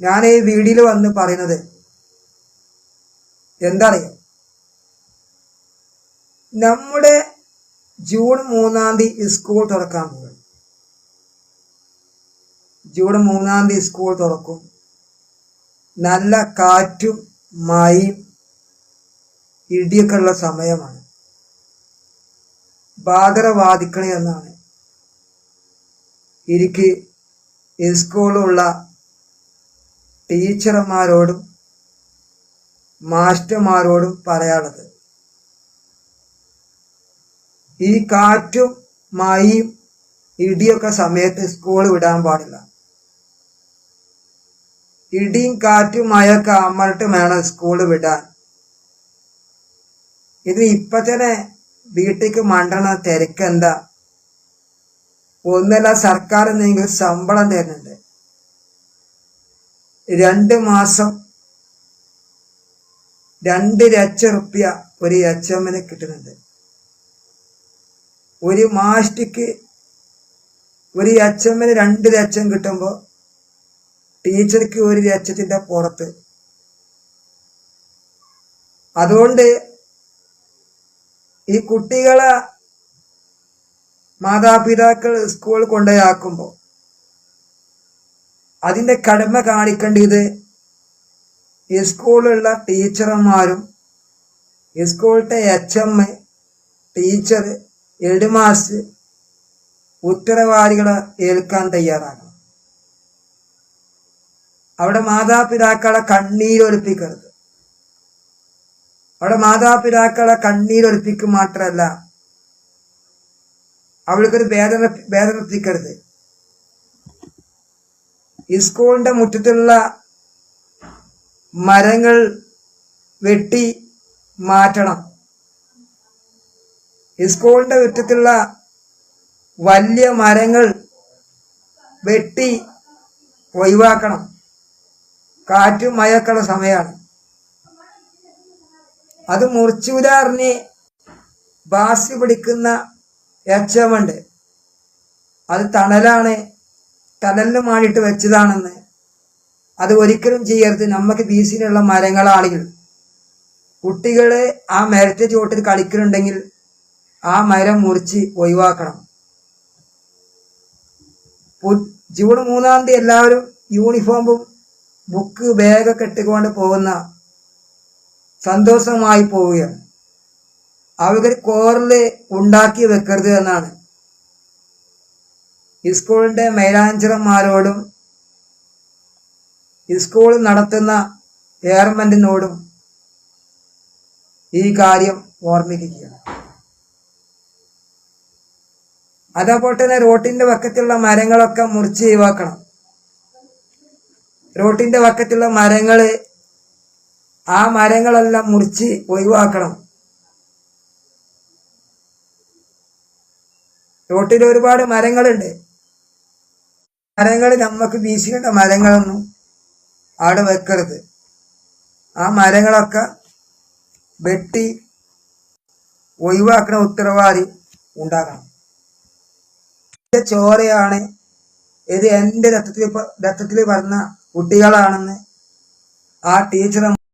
ഞാൻ ഈ വീഡിയോയിൽ വന്ന് പറയുന്നത് എന്തറിയാം നമ്മുടെ ജൂൺ മൂന്നാം തീയതി സ്കൂൾ തുറക്കാൻ പോകും ജൂൺ മൂന്നാം തീയതി സ്കൂൾ തുറക്കും. നല്ല കാറ്റും മഴയും ഇടിയൊക്കെ ഉള്ള സമയമാണ്. ബാധര വാദിക്കണേ എന്നാണ്. എനിക്ക് സ്കൂളുള്ള ടീച്ചർമാരോടും മാസ്റ്റർമാരോടും പറയാനുള്ളത്. ഈ കാറ്റും മഴയും ഇടിയൊക്കെ സമയത്ത് സ്കൂൾ വിടാൻ പാടില്ല. ഇടിയും കാറ്റും മഴയൊക്കെ അമർട്ട് വേണം സ്കൂൾ വിടാൻ. ഇത് ഇപ്പൊ തന്നെ വീട്ടിലേക്ക് മണ്ടണ തിരക്കെന്താ ഒന്നല്ല സർക്കാർ നിങ്ങൾക്ക് ശമ്പളം തരുന്നുണ്ട്. രണ്ട് മാസം രണ്ട് ലക്ഷം റുപ്യ ഒരു യച്ചമ്മന് കിട്ടുന്നുണ്ട്. ഒരു മാസ്റ്റിക്ക് ഒരു എച്ച് എമ്മിന് രണ്ട് ലക്ഷം കിട്ടുമ്പോൾ ടീച്ചർക്ക് ഒരു ലക്ഷത്തിന്റെ പുറത്ത്. അതുകൊണ്ട് ഈ കുട്ടികളെ മാതാപിതാക്കൾ സ്കൂളിൽ കൊണ്ടുപോയാക്കുമ്പോൾ അതിന്റെ കടമ കാണിക്കേണ്ടത് സ്കൂളിലുള്ള ടീച്ചർമാരും ഈ സ്കൂളിലത്തെ H M teacher headmaster ഉത്തരവാദികളെ ഏൽക്കാൻ തയ്യാറാകണം അവിടെ മാതാപിതാക്കളെ കണ്ണീരൊലിപ്പിക്കരുത്. അവിടെ മാതാപിതാക്കളെ കണ്ണീരൊലിപ്പിക്കുക മാത്രമല്ല അവൾക്കൊരു വേദന വേദനിപ്പിക്കരുത് ഈ സ്കൂളിന്റെ മുറ്റത്തുള്ള മരങ്ങൾ വെട്ടി മാറ്റണം. ഈ സ്കൂളിന്റെ മുറ്റത്തുള്ള വലിയ മരങ്ങൾ വെട്ടി ഒഴിവാക്കണം. കാറ്റും മഴക്കുള്ള സമയമാണ്. അത് മുറിച്ചൂരാറിന് ബാസി പിടിക്കുന്ന എച്ചമുണ്ട് അത് തണലാണ്. തണലിന് മാറിയിട്ട് വെച്ചതാണെന്ന്. അത് ഒരിക്കലും ചെയ്യരുത്. നമുക്ക് വീശിനുള്ള മരങ്ങളാണെങ്കിൽ കുട്ടികൾ ആ മരത്തെ ചുവട്ടിൽ കളിക്കുന്നുണ്ടെങ്കിൽ ആ മരം മുറിച്ച് ഒഴിവാക്കണം. ജൂൺ മൂന്നാം തീയതി എല്ലാവരും യൂണിഫോമും ബുക്ക് ബാഗൊക്കെ ഇട്ടുകൊണ്ട് പോകുന്ന സന്തോഷമായി പോവുകയാണ്. അവർ കോറിൽ ഉണ്ടാക്കി വെക്കരുത് എന്നാണ്. ഈ സ്കൂളിന്റെ മേലാഞ്ചറന്മാരോടും സ്കൂൾ നടത്തുന്ന ഗവൺമെന്റിനോടും ഈ കാര്യം ഓർമ്മിപ്പിക്കുക അതേപോലെ തന്നെ റോട്ടിന്റെ വക്കത്തുള്ള മരങ്ങളൊക്കെ മുറിച്ച് ഒഴിവാക്കണം. റോട്ടിന്റെ വക്കത്തുള്ള മരങ്ങൾ ആ മരങ്ങളെല്ലാം മുറിച്ച് ഒഴിവാക്കണം. റോട്ടിൽ ഒരുപാട് മരങ്ങളുണ്ട്. മരങ്ങൾ നമുക്ക് വീശിക്കേണ്ട മരങ്ങളൊന്നും അവിടെ വെക്കരുത്. ആ മരങ്ങളൊക്കെ വെട്ടി ഒഴിവാക്കുന്ന ഉത്തരവാദി ഉണ്ടാകണം. ഇത് ചോരയാണ്. ഇത് എന്റെ രക്തത്തിൽ രക്തത്തിൽ പറഞ്ഞ കുട്ടികളാണെന്ന് ആ ടീച്ചർ